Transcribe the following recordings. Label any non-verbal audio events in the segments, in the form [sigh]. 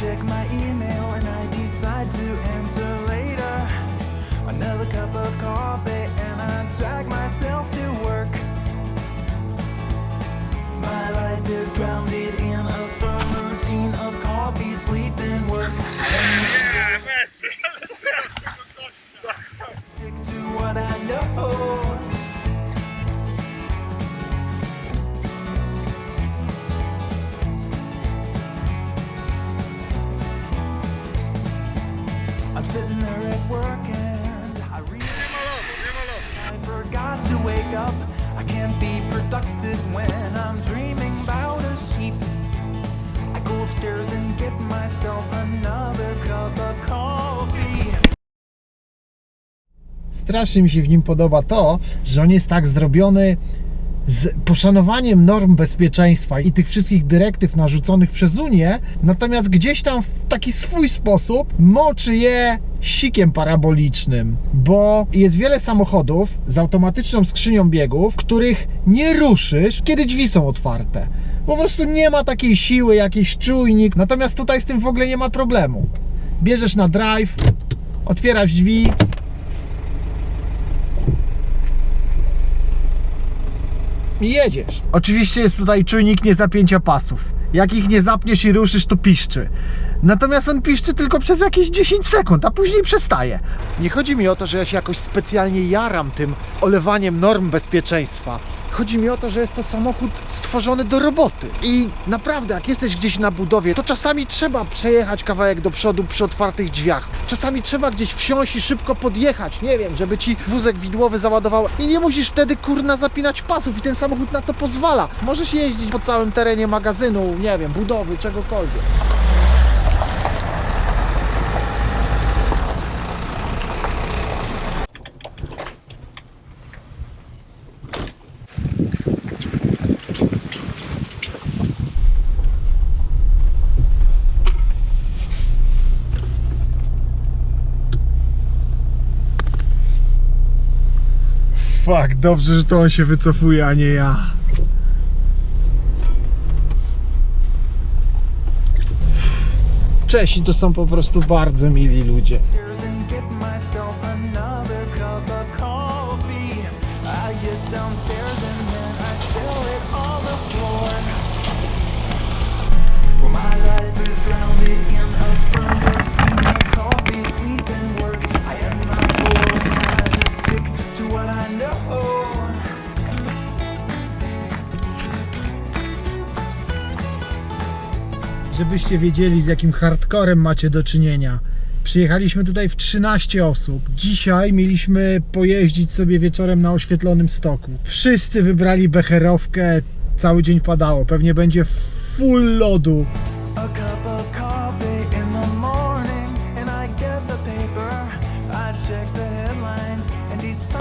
check my email and I decide to answer later. Another cup of coffee and I drag myself sitting there at work and I realize I forgot to wake up. I can't be productive when I'm dreaming about a sheep. I go upstairs and get myself another cup of coffee. Strasznie mi się w nim podoba to, że on jest tak zrobiony z poszanowaniem norm bezpieczeństwa i tych wszystkich dyrektyw narzuconych przez Unię, natomiast gdzieś tam w taki swój sposób moczy je sikiem parabolicznym, bo jest wiele samochodów z automatyczną skrzynią biegów, których nie ruszysz, kiedy drzwi są otwarte. Po prostu nie ma takiej siły, jakiś czujnik, natomiast tutaj z tym w ogóle nie ma problemu. Bierzesz na drive, otwierasz drzwi, i jedziesz. Oczywiście jest tutaj czujnik niezapięcia pasów. Jak ich nie zapniesz i ruszysz, to piszczy. Natomiast on piszczy tylko przez jakieś 10 sekund, a później przestaje. Nie chodzi mi o to, że ja się jakoś specjalnie jaram tym olewaniem norm bezpieczeństwa. Chodzi mi o to, że jest to samochód stworzony do roboty. I naprawdę, jak jesteś gdzieś na budowie, to czasami trzeba przejechać kawałek do przodu przy otwartych drzwiach. Czasami trzeba gdzieś wsiąść i szybko podjechać. Nie wiem, żeby ci wózek widłowy załadował. I nie musisz wtedy kurna zapinać pasów i ten samochód na to pozwala. Możesz jeździć po całym terenie magazynu, nie wiem, budowy, czegokolwiek. Fuck, dobrze, że to on się wycofuje, a nie ja. Czesi to są po prostu bardzo mili ludzie. My life is grounded in a firm coffee, sleep, and work. To what I know. Żebyście wiedzieli, z jakim hardcorem macie do czynienia. Przyjechaliśmy tutaj w 13 osób. Dzisiaj mieliśmy pojeździć sobie wieczorem na oświetlonym stoku. Wszyscy wybrali becherowkę, cały dzień padało. Pewnie będzie full lodu.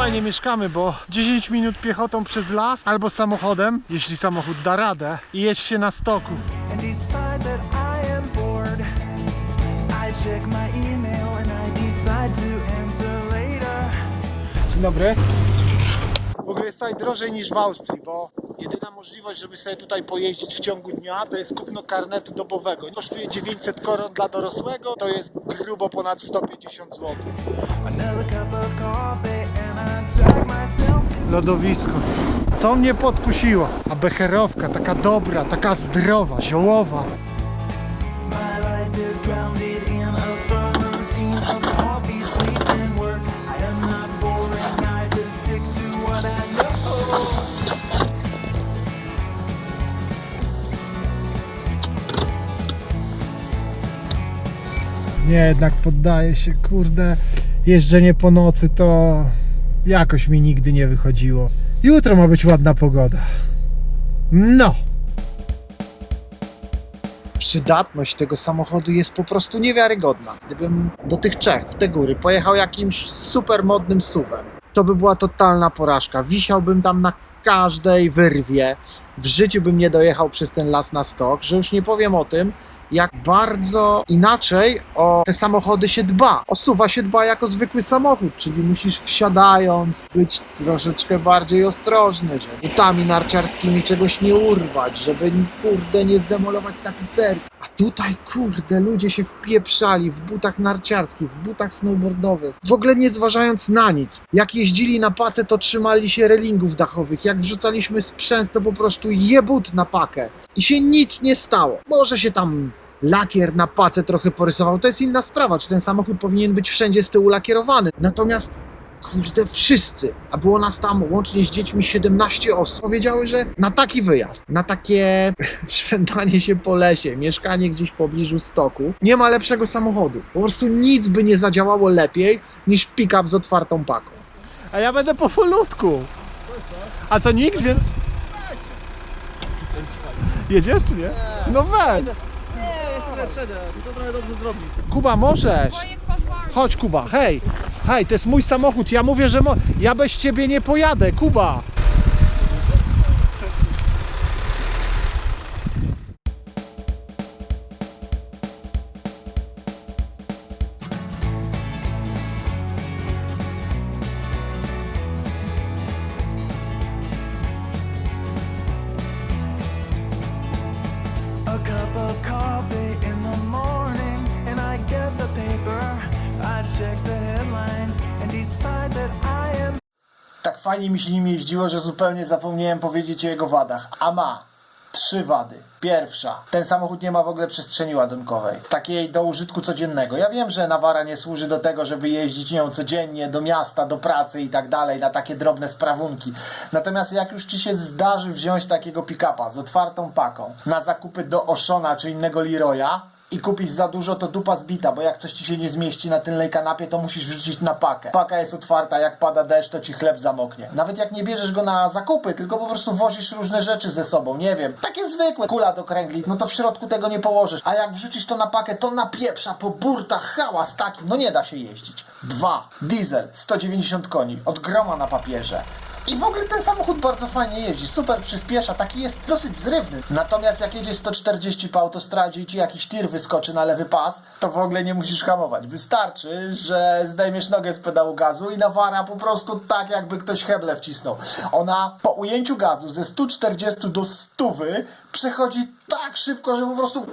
Fajnie mieszkamy, bo 10 minut piechotą przez las albo samochodem, jeśli samochód da radę, i jest się na stoku. Dzień dobry. W ogóle jest tutaj drożej niż w Austrii, bo jedyna możliwość, żeby sobie tutaj pojeździć w ciągu dnia, to jest kupno karnetu dobowego. Kosztuje 900 koron dla dorosłego, to jest grubo ponad 150 zł. Lodowisko. Co mnie podkusiło? A becherowka, taka dobra, taka zdrowa, ziołowa. Nie, jednak poddaję się, kurde. Jeżdżenie po nocy to jakoś mi nigdy nie wychodziło. Jutro ma być ładna pogoda. No! Przydatność tego samochodu jest po prostu niewiarygodna. Gdybym do tych Czech, w te góry, pojechał jakimś super modnym suwem, to by była totalna porażka. Wisiałbym tam na każdej wyrwie. W życiu bym nie dojechał przez ten las na stok, że już nie powiem o tym, jak bardzo inaczej o te samochody się dba. O suwa się dba jako zwykły samochód, czyli musisz wsiadając być troszeczkę bardziej ostrożny, żeby butami narciarskimi czegoś nie urwać, żeby kurde nie zdemolować tapicerki. A tutaj kurde ludzie się wpieprzali w butach narciarskich, w butach snowboardowych, w ogóle nie zważając na nic. Jak jeździli na pace, to trzymali się relingów dachowych. Jak wrzucaliśmy sprzęt, to po prostu jebut na pakę. I się nic nie stało. Może się tam lakier na pace trochę porysował. To jest inna sprawa, czy ten samochód powinien być wszędzie z tyłu lakierowany. Natomiast kurde, wszyscy, a było nas tam łącznie z dziećmi 17 osób, powiedziały, że na taki wyjazd, na takie [laughs] szwendanie się po lesie, mieszkanie gdzieś w pobliżu stoku, nie ma lepszego samochodu. Po prostu nic by nie zadziałało lepiej niż pick-up z otwartą paką. A ja będę powolutku. A co nikt, więc... Jedziesz czy nie? No weź. Nie, jeszcze trochę przedem, to trochę dobrze zrobi. Kuba, możesz. Chodź Kuba, hej. Hej, to jest mój samochód. Ja mówię, że mo... ja bez ciebie nie pojadę. Kuba. Fajnie mi się nim jeździło, że zupełnie zapomniałem powiedzieć o jego wadach. A ma trzy wady. Pierwsza, ten samochód nie ma w ogóle przestrzeni ładunkowej, takiej do użytku codziennego. Ja wiem, że Nawara nie służy do tego, żeby jeździć nią codziennie do miasta, do pracy i tak dalej, na takie drobne sprawunki. Natomiast jak już ci się zdarzy wziąć takiego pick-upa z otwartą paką na zakupy do Oszona czy innego Leroya, i kupić za dużo, to dupa zbita, bo jak coś ci się nie zmieści na tylnej kanapie, to musisz wrzucić na pakę. Paka jest otwarta, jak pada deszcz, to ci chleb zamoknie. Nawet jak nie bierzesz go na zakupy, tylko po prostu wozisz różne rzeczy ze sobą, nie wiem, takie zwykłe, kula do kręgli, no to w środku tego nie położysz. A jak wrzucisz to na pakę, to napieprza po burtach, hałas taki, no nie da się jeździć. Dwa, diesel, 190 koni, od groma na papierze. I w ogóle ten samochód bardzo fajnie jeździ, super przyspiesza, taki jest dosyć zrywny. Natomiast jak jedziesz 140 po autostradzie i ci jakiś tir wyskoczy na lewy pas, to w ogóle nie musisz hamować. Wystarczy, że zdejmiesz nogę z pedału gazu i nawara po prostu tak, jakby ktoś heble wcisnął. Ona po ujęciu gazu ze 140 do 100 przechodzi tak szybko, że po prostu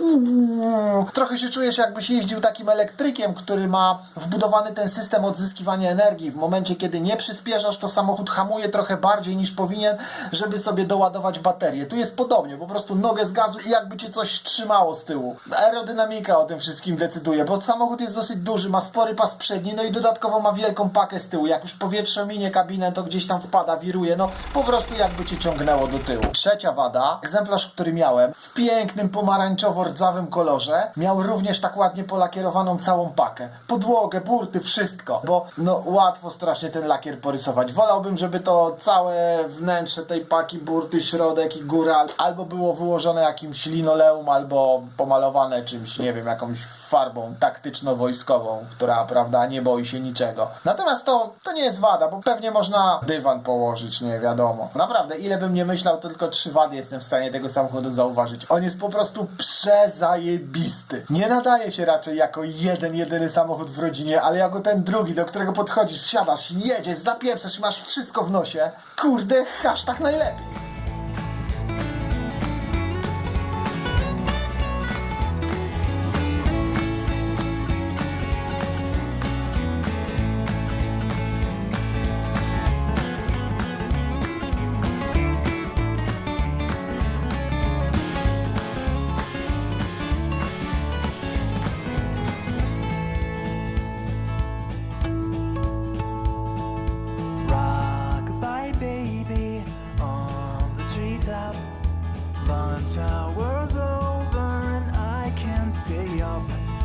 trochę się czujesz jakbyś jeździł takim elektrykiem, który ma wbudowany ten system odzyskiwania energii. W momencie, kiedy nie przyspieszasz, to samochód hamuje trochę bardziej niż powinien, żeby sobie doładować baterię. Tu jest podobnie, po prostu nogę z gazu i jakby cię coś trzymało z tyłu. Aerodynamika o tym wszystkim decyduje, bo samochód jest dosyć duży, ma spory pas przedni, no i dodatkowo ma wielką pakę z tyłu. Jak już powietrze minie kabinę, to gdzieś tam wpada, wiruje, no po prostu jakby cię ciągnęło do tyłu. Trzecia wada, egzemplarz, który miałem, w pięknym pomarańczowo-rdzawym kolorze, miał również tak ładnie polakierowaną całą pakę. Podłogę, burty, wszystko, bo no łatwo strasznie ten lakier porysować. Wolałbym, żeby to całe wnętrze tej paki, burty, środek i góra albo było wyłożone jakimś linoleum, albo pomalowane czymś, nie wiem, jakąś farbą taktyczno-wojskową, która, prawda, nie boi się niczego. Natomiast to, to nie jest wada, bo pewnie można dywan położyć, nie wiadomo. Naprawdę, ile bym nie myślał, to tylko trzy wady jestem w stanie tego samochodu zauważyć. On jest po prostu przezajebisty. Nie nadaje się raczej jako jeden, jedyny samochód w rodzinie, ale jako ten drugi, do którego podchodzisz, wsiadasz, jedziesz, zapieprzasz i masz wszystko w nosie. Kurde, hashtag najlepiej.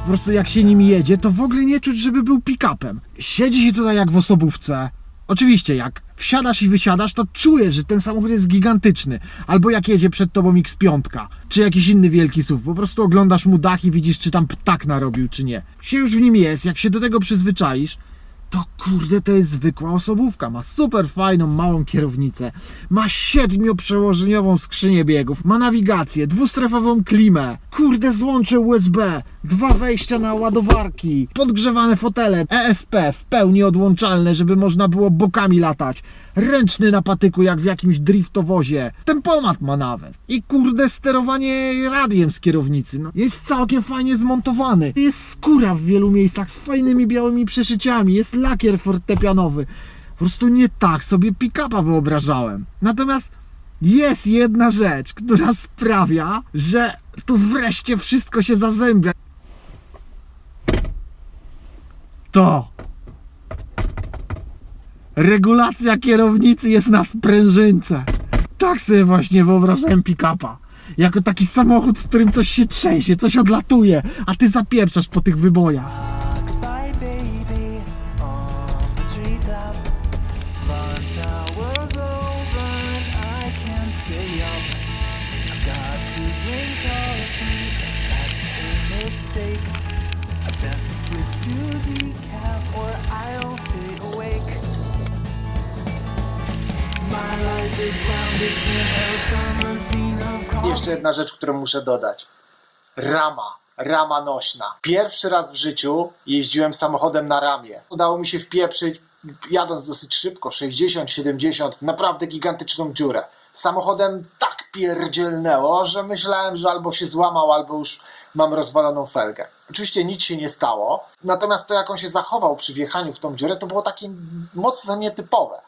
Po prostu jak się nim jedzie, to w ogóle nie czuć, żeby był pick-upem. Siedzi się tutaj jak w osobówce. Oczywiście, jak wsiadasz i wysiadasz, to czujesz, że ten samochód jest gigantyczny. Albo jak jedzie przed tobą X5, czy jakiś inny wielki SUV. Po prostu oglądasz mu dach i widzisz, czy tam ptak narobił, czy nie. Się już w nim jest, jak się do tego przyzwyczaisz, To kurde, to jest zwykła osobówka. Ma super fajną, małą kierownicę. Ma siedmioprzełożeniową skrzynię biegów. Ma nawigację, dwustrefową klimę. Kurde, złącze USB. Dwa wejścia na ładowarki. Podgrzewane fotele. ESP w pełni odłączalne, żeby można było bokami latać. Ręczny na patyku, jak w jakimś driftowozie. Tempomat ma nawet. I kurde, sterowanie radiem z kierownicy. No, jest całkiem fajnie zmontowany. Jest skóra w wielu miejscach z fajnymi białymi przeszyciami. Jest lakier fortepianowy. Po prostu nie tak sobie pick-upa wyobrażałem. Natomiast jest jedna rzecz, która sprawia, że tu wreszcie wszystko się zazębia. To regulacja kierownicy jest na sprężynce. Tak sobie właśnie wyobrażałem pick-upa. Jako taki samochód, w którym coś się trzęsie, coś odlatuje, a ty zapieprzasz po tych wybojach. Jeszcze jedna rzecz, którą muszę dodać. Rama. Rama nośna. Pierwszy raz w życiu jeździłem samochodem na ramie. Udało mi się wpieprzyć, jadąc dosyć szybko, 60-70, w naprawdę gigantyczną dziurę. Samochodem tak pierdzielnęło, że myślałem, że albo się złamał, albo już mam rozwaloną felgę. Oczywiście nic się nie stało, natomiast to, jak on się zachował przy wjechaniu w tą dziurę, to było takie mocno nietypowe.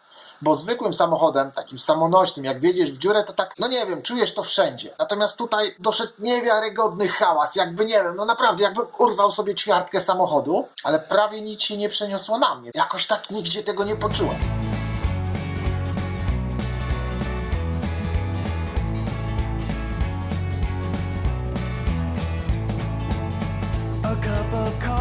Bo zwykłym samochodem, takim samonośnym, jak wjedziesz w dziurę, to tak, no nie wiem, czujesz to wszędzie. Natomiast tutaj doszedł niewiarygodny hałas, jakby nie wiem, no naprawdę, jakby urwał sobie ćwiartkę samochodu, ale prawie nic się nie przeniosło na mnie. Jakoś tak nigdzie tego nie poczułem. A cup of coffee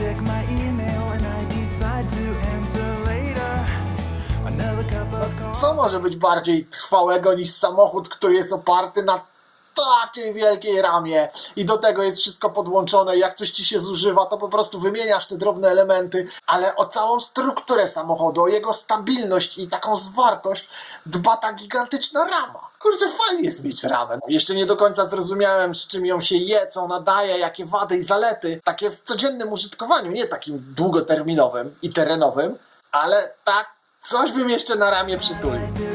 check my email and I decide to answer later. Another cup of. Co może być bardziej trwałego niż samochód, który jest oparty na takiej wielkiej ramie i do tego jest wszystko podłączone. Jak coś ci się zużywa, to po prostu wymieniasz te drobne elementy, ale o całą strukturę samochodu, o jego stabilność i taką zwartość dba ta gigantyczna rama. Kurczę, fajnie jest mieć ramę. Jeszcze nie do końca zrozumiałem, z czym ją się je, co ona daje, jakie wady i zalety. Takie w codziennym użytkowaniu, nie takim długoterminowym i terenowym, ale tak coś bym jeszcze na ramię przytulił.